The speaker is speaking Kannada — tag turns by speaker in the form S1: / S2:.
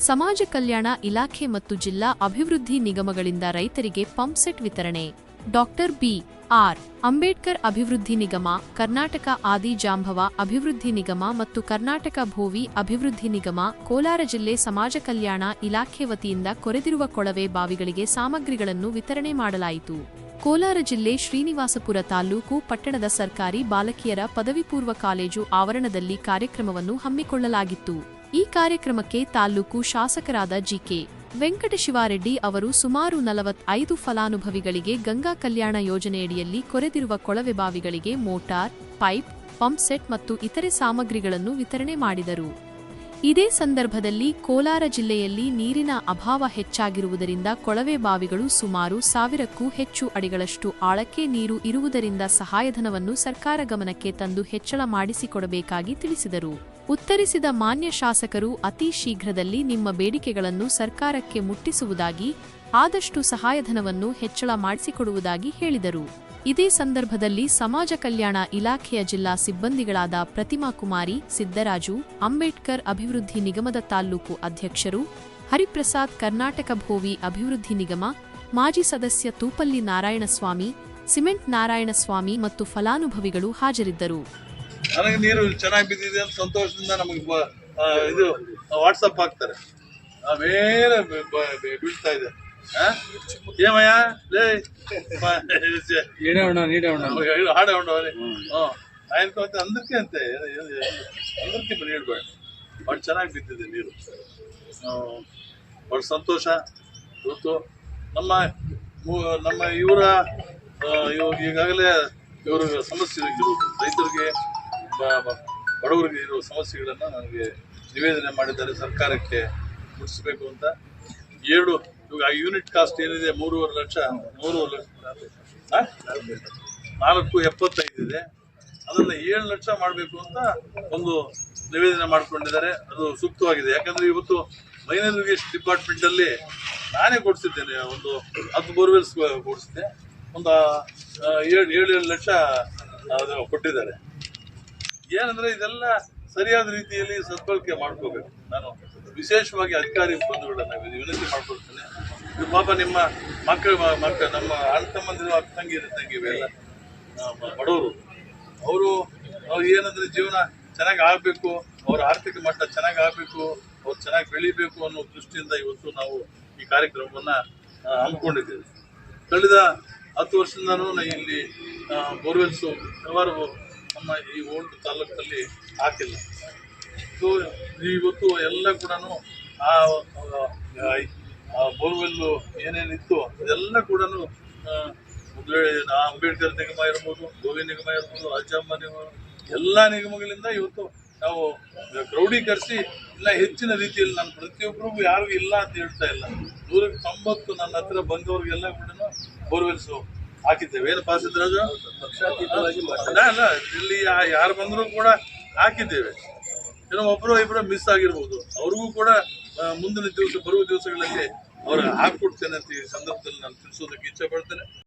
S1: ಸಮಾಜ ಕಲ್ಯಾಣ ಇಲಾಖೆ ಮತ್ತು ಜಿಲ್ಲಾ ಅಭಿವೃದ್ಧಿ ನಿಗಮಗಳಿಂದ ರೈತರಿಗೆ ಪಂಪ್ಸೆಟ್ ವಿತರಣೆ. Doctor B. ಆರ್. ಅಂಬೇಡ್ಕರ್ ಅಭಿವೃದ್ಧಿ ನಿಗಮ, ಕರ್ನಾಟಕ ಆದಿ ಜಾಂಭವ ಅಭಿವೃದ್ಧಿ ನಿಗಮ ಮತ್ತು ಕರ್ನಾಟಕ ಭೋವಿ ಅಭಿವೃದ್ಧಿ ನಿಗಮ, ಕೋಲಾರ ಜಿಲ್ಲೆ ಸಮಾಜ ಕಲ್ಯಾಣ ಇಲಾಖೆ ವತಿಯಿಂದ ಕೊರೆದಿರುವ ಕೊಳವೆ ಬಾವಿಗಳಿಗೆ ಸಾಮಗ್ರಿಗಳನ್ನು ವಿತರಣೆ ಮಾಡಲಾಯಿತು. ಕೋಲಾರ ಜಿಲ್ಲೆ ಶ್ರೀನಿವಾಸಪುರ ತಾಲೂಕು ಪಟ್ಟಣದ ಸರ್ಕಾರಿ ಬಾಲಕಿಯರ ಪದವಿ ಪೂರ್ವ ಕಾಲೇಜು ಆವರಣದಲ್ಲಿ ಕಾರ್ಯಕ್ರಮವನ್ನು ಹಮ್ಮಿಕೊಳ್ಳಲಾಗಿತ್ತು. ಈ ಕಾರ್ಯಕ್ರಮಕ್ಕೆ ತಾಲ್ಲೂಕು ಶಾಸಕರಾದ ಜಿಕೆ ವೆಂಕಟಶಿವಾರೆಡ್ಡಿ ಅವರು ಸುಮಾರು ನಲವತ್ತೈದು ಫಲಾನುಭವಿಗಳಿಗೆ ಗಂಗಾ ಕಲ್ಯಾಣ ಯೋಜನೆಯಡಿಯಲ್ಲಿ ಕೊರೆದಿರುವ ಕೊಳವೆ ಬಾವಿಗಳಿಗೆ ಮೋಟಾರ್, ಪೈಪ್ ಪಂಪ್ಸೆಟ್ ಮತ್ತು ಇತರೆ ಸಾಮಗ್ರಿಗಳನ್ನು ವಿತರಣೆ ಮಾಡಿದರು. ಇದೇ ಸಂದರ್ಭದಲ್ಲಿ ಕೋಲಾರ ಜಿಲ್ಲೆಯಲ್ಲಿ ನೀರಿನ ಅಭಾವ ಹೆಚ್ಚಾಗಿರುವುದರಿಂದ ಕೊಳವೆ ಬಾವಿಗಳು ಸುಮಾರು ಸಾವಿರಕ್ಕೂ ಹೆಚ್ಚು ಅಡಿಗಳಷ್ಟು ಆಳಕ್ಕೆ ನೀರು ಇರುವುದರಿಂದ ಸಹಾಯಧನವನ್ನು ಸರ್ಕಾರ ಗಮನಕ್ಕೆ ತಂದು ಹೆಚ್ಚಳ ಮಾಡಿಸಿಕೊಡಬೇಕಾಗಿ ತಿಳಿಸಿದರು. ಉತ್ತರಿಸಿದ ಮಾನ್ಯ ಶಾಸಕರು, ಅತಿ ಶೀಘ್ರದಲ್ಲಿ ನಿಮ್ಮ ಬೇಡಿಕೆಗಳನ್ನು ಸರ್ಕಾರಕ್ಕೆ ಮುಟ್ಟಿಸುವುದಾಗಿ, ಆದಷ್ಟು ಸಹಾಯಧನವನ್ನು ಹೆಚ್ಚಳ ಮಾಡಿಸಿಕೊಡುವುದಾಗಿ ಹೇಳಿದರು. ಇದೇ ಸಂದರ್ಭದಲ್ಲಿ ಸಮಾಜ ಕಲ್ಯಾಣ ಇಲಾಖೆಯ ಜಿಲ್ಲಾ ಸಿಬ್ಬಂದಿಗಳಾದ ಪ್ರತಿಮಾ ಕುಮಾರಿ, ಸಿದ್ದರಾಜು, ಅಂಬೇಡ್ಕರ್ ಅಭಿವೃದ್ಧಿ ನಿಗಮದ ತಾಲ್ಲೂಕು ಅಧ್ಯಕ್ಷರು, ಹರಿಪ್ರಸಾದ್ ಕರ್ನಾಟಕ ಭೋವಿ ಅಭಿವೃದ್ಧಿ ನಿಗಮ, ಮಾಜಿ ಸದಸ್ಯ ತೂಪಲ್ಲಿ ನಾರಾಯಣಸ್ವಾಮಿ, ಸಿಮೆಂಟ್ ನಾರಾಯಣಸ್ವಾಮಿ ಮತ್ತು ಫಲಾನುಭವಿಗಳು ಹಾಜರಿದ್ದರು.
S2: ನನಗೆ ನೀರು ಚೆನ್ನಾಗಿ ಬಿದ್ದಿದೆ ಅಂತ ಸಂತೋಷದಿಂದ ನಮಗೆ ಇದು ವಾಟ್ಸಪ್ ಹಾಕ್ತಾರೆ. ಆಮೇಲೆ ಬೀಳ್ತಾ ಇದೆ? ಏಮಯ್ಯ? ಲೇ ಮ- ಛೆ,
S3: ನೀಡೋಣ ನೀಡೋಣ
S2: ನಮಗೆ ಹೇಳು, ಹಾಡು ಹಾಡು ಅವನೇ ಹ್ಞೂ. ಆಯ್ತು ಅಂದಕ್ಕೆ ಅಂತೆ ಅಂದಕ್ಕೆ ಬರೀ ಹೇಳ್ಬೇಡ. ಭಾಳ ಚೆನ್ನಾಗಿ ಬಿದ್ದಿದೆ ನೀರು. ಭಾಳ ಸಂತೋಷ ಇವತ್ತು ನಮ್ಮ ನಮ್ಮ ಇವರ ಇವಾಗ ಈಗಾಗಲೇ ಇವರು ಸಮಸ್ಯೆ ಇರುವುದು ರೈತರಿಗೆ ಬಡವರಿಗೆ ಇರುವ ಸಮಸ್ಯೆಗಳನ್ನು ನನಗೆ ನಿವೇದನೆ ಮಾಡಿದ್ದಾರೆ, ಸರ್ಕಾರಕ್ಕೆ ಮುಟ್ಟಿಸ್ಬೇಕು ಅಂತ. ಏಳು ಇವಾಗ ಯೂನಿಟ್ ಕಾಸ್ಟ್ ಏನಿದೆ, ಮೂರುವರೆ ಲಕ್ಷ ಮೂರುವರೆ ಲಕ್ಷ? ನಾಲ್ಕು, ಎಪ್ಪತ್ತೈದು ಇದೆ. ಅದನ್ನು ಏಳು ಲಕ್ಷ ಮಾಡಬೇಕು ಅಂತ ಒಂದು ನಿವೇದನೆ ಮಾಡಿಕೊಂಡಿದ್ದಾರೆ. ಅದು ಸೂಕ್ತವಾಗಿದೆ. ಯಾಕಂದರೆ ಇವತ್ತು ಮೈನರ್ ಇರಿಗೇಷನ್ ಡಿಪಾರ್ಟ್ಮೆಂಟಲ್ಲಿ ನಾನೇ ಕೊಡಿಸಿದ್ದೇನೆ, ಒಂದು ಹತ್ತು ಬೋರ್ವೆಲ್ಸ್ ಕೊಡಿಸಿದೆ ಒಂದು ಏಳು ಏಳು ಏಳು ಲಕ್ಷ ಕೊಟ್ಟಿದ್ದಾರೆ. ಏನಂದ್ರೆ ಇದೆಲ್ಲ ಸರಿಯಾದ ರೀತಿಯಲ್ಲಿ ಸದ್ಬಳಕೆ ಮಾಡ್ಕೋಬೇಕು. ನಾನು ವಿಶೇಷವಾಗಿ ಅಧಿಕಾರಿ ಬಂಧುಗಳನ್ನ ವಿನಂತಿ ಮಾಡ್ಕೊಳ್ತೇನೆ. ಇದು ಪಾಪ ನಿಮ್ಮ ಮಕ್ಕಳು ಮಕ್ಕಳು ನಮ್ಮ ಅಣ್ಣ ತಮ್ಮಂದಿರು ಅಕ್ಕ ತಂಗಿ ತಂಗಿ ಇವೆಲ್ಲ ಬಡವರು. ಅವರು, ಅವ್ರು ಏನಂದ್ರೆ ಜೀವನ ಚೆನ್ನಾಗಿ ಆಗಬೇಕು, ಅವ್ರ ಆರ್ಥಿಕ ಮಟ್ಟ ಚೆನ್ನಾಗಿ ಆಗಬೇಕು, ಅವ್ರು ಚೆನ್ನಾಗಿ ಬೆಳಿಬೇಕು ಅನ್ನೋ ದೃಷ್ಟಿಯಿಂದ ಇವತ್ತು ನಾವು ಈ ಕಾರ್ಯಕ್ರಮವನ್ನ ಹಮ್ಮಿಕೊಂಡಿದ್ದೇವೆ. ಕಳೆದ ಹತ್ತು ವರ್ಷದಿಂದನೂ ಇಲ್ಲಿ ಬೋರ್ವೆಲ್ಸು, ಹಲವಾರು ನಮ್ಮ ಈ ಓಲ್ಡ್ ತಾಲೂಕಲ್ಲಿ ಹಾಕಿಲ್ಲ. ಸೊ ಇವತ್ತು ಎಲ್ಲ ಕೂಡ ಆ ಬೋರ್ವೆಲ್ಲು ಏನೇನಿತ್ತು ಅದೆಲ್ಲ ಕೂಡ ಅಂಬೇಡ್ಕರ್ ನಿಗಮ ಇರ್ಬೋದು, ಗೋವಿ ನಿಗಮ ಇರ್ಬೋದು ರಾಜಮ್ಮ ನಿಗಮ, ಎಲ್ಲ ನಿಗಮಗಳಿಂದ ಇವತ್ತು ನಾವು ಕ್ರೌಢೀಕರಿಸಿ ಇಲ್ಲ ಹೆಚ್ಚಿನ ರೀತಿಯಲ್ಲಿ ನಾನು ಪ್ರತಿಯೊಬ್ಬರಿಗೂ ಯಾರಿಗೂ ಇಲ್ಲ ಅಂತ ಹೇಳ್ತಾ ಇಲ್ಲ. ನೂರಕ್ಕೆ ತೊಂಬತ್ತು ನನ್ನ ಹತ್ರ ಬಂದವ್ರಿಗೆಲ್ಲ ಕೂಡ ಬೋರ್ವೆಲ್ಸು ಹಾಕಿದ್ದೇವೆ. ಏನು ಪಾಸ್ ಇದ್ರಾಗ ಅಲ್ಲ ಇಲ್ಲಿ ಯಾರು ಬಂದರೂ ಕೂಡ ಹಾಕಿದ್ದೇವೆ. ಏನೋ ಒಬ್ಬರು ಇಬ್ಬರು ಮಿಸ್ ಆಗಿರ್ಬೋದು. ಅವ್ರಿಗೂ ಕೂಡ ಮುಂದಿನ ದಿವಸ ಬರುವ ದಿವಸಗಳಲ್ಲಿ ಅವ್ರು ಹಾಕ್ಕೊಡ್ತೇನೆ ಅಂತ ಈ ಸಂದರ್ಭದಲ್ಲಿ ನಾನು ತಿಳಿಸೋದಕ್ಕೆ ಇಚ್ಛೆ ಪಡ್ತೇನೆ.